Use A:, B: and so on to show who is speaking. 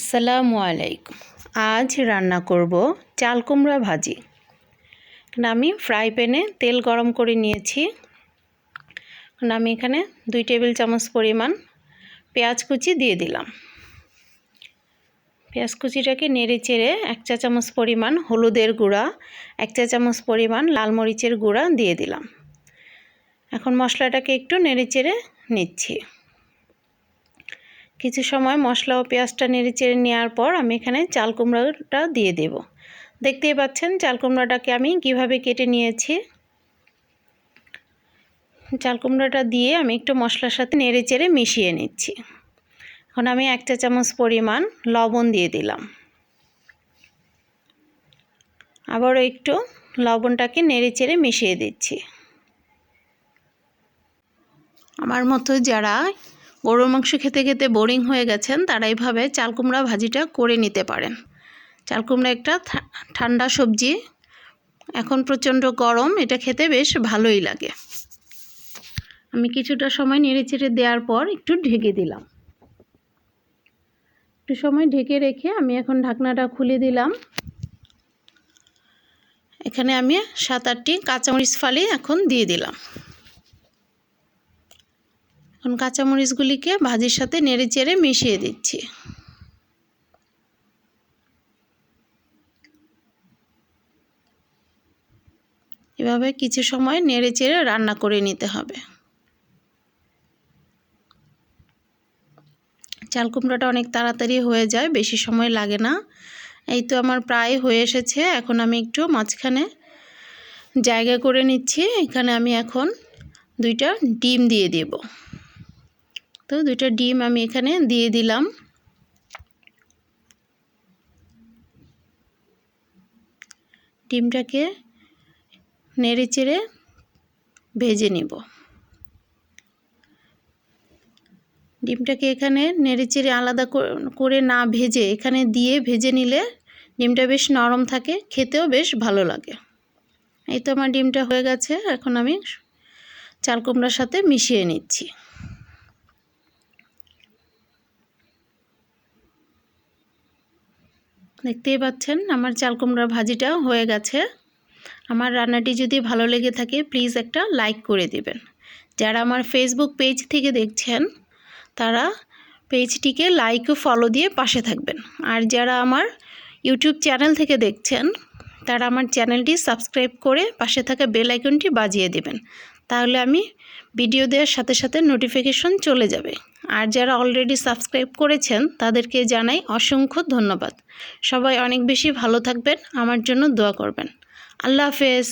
A: আসসালামু আলাইকুম। আজ রান্না করব চাল কুমড়া ভাজি। আমি ফ্রাই প্যানে তেল গরম করে নিয়েছি। আমি এখানে দুই টেবিল চামচ পরিমাণ পেঁয়াজ কুচি দিয়ে দিলাম। পেঁয়াজ কুচিটাকে নেড়ে চেড়ে এক চা চামচ পরিমাণ হলুদের গুঁড়া, এক চা চামচ পরিমাণ লাল মরিচের গুঁড়া দিয়ে দিলাম। এখন মশলাটাকে একটু নেড়ে চেড়ে নিচ্ছি। কিছু সময় মশলা ও পেঁয়াজটা নেড়ে চেড়ে নেওয়ার পর আমি এখানে চাল কুমড়োটা দিয়ে দেব। দেখতেই পাচ্ছেন চাল কুমড়োটাকে আমি কীভাবে কেটে নিয়েছি। চাল কুমড়োটা দিয়ে আমি একটু মশলার সাথে নেড়ে চেড়ে মিশিয়ে নিচ্ছি। এখন আমি এক চা চামচ পরিমাণ লবণ দিয়ে দিলাম। আবারও একটু লবণটাকে নেড়ে চেড়ে মিশিয়ে দিচ্ছি। আমার মতো যারা গরুর মাংস খেতে খেতে বোরিং হয়ে গেছেন, তারা এইভাবে চাল কুমড়া ভাজিটা করে নিতে পারেন। চাল কুমড়া একটা ঠান্ডা সবজি, এখন প্রচণ্ড গরম, এটা খেতে বেশ ভালোই লাগে। আমি কিছুটা সময় নেড়ে চেড়ে দেওয়ার পর একটু ঢেকে দিলাম। একটু সময় ঢেকে রেখে আমি এখন ঢাকনাটা খুলে দিলাম। এখানে আমি সাত আটটি কাঁচামরিচ ফালি এখন দিয়ে দিলাম। এখন কাঁচামরিচগুলিকে ভাজির সাথে নেড়ে চেড়ে মিশিয়ে দিচ্ছি। এভাবে কিছু সময় নেড়ে চেড়ে রান্না করে নিতে হবে। চাল কুমড়োটা অনেক তাড়াতাড়ি হয়ে যায়, বেশি সময় লাগে না। এই তো আমার প্রায় হয়ে এসেছে, এখন আমি একটু মাঝখানে জায়গা করে নিচ্ছি। এখানে আমি এখন দুইটা ডিম দিয়ে দেব। তো দুইটা ডিম আমি এখানে দিয়ে দিলাম। ডিমটাকে নেড়ে চেড়ে ভেজে নিব। ডিমটাকে এখানে নেড়ে চেড়ে আলাদা করে না ভেজে এখানে দিয়ে ভেজে নিলে ডিমটা বেশ নরম থাকে, খেতেও বেশ ভালো লাগে। এই তো আমার ডিমটা হয়ে গেছে, এখন আমি চাল কুমড়ার সাথে মিশিয়ে নিচ্ছি। দেখতেই পাচ্ছেন আমার চাল কুমড়ার ভাজিটা হয়ে গেছে। আমার রান্নাটি যদি ভালো লেগে থাকে প্লিজ একটা লাইক করে দিবেন। যারা আমার ফেসবুক পেজ থেকে দেখছেন, তারা পেজটিকে লাইক ও ফলো দিয়ে পাশে থাকবেন। আর যারা আমার ইউটিউব চ্যানেল থেকে দেখছেন, তারা আমার চ্যানেলটি সাবস্ক্রাইব করে পাশে থাকা বেল আইকনটি বাজিয়ে দেবেন। তাহলে আমি ভিডিও দেওয়ার সাথে সাথে নোটিফিকেশন চলে যাবে। আর যারা অলরেডি সাবস্ক্রাইব করেছেন, তাদেরকে জানাই অসংখ্য ধন্যবাদ। সবাই অনেক বেশি ভালো থাকবেন, আমার জন্য দোয়া করবেন। আল্লাহ হাফেজ।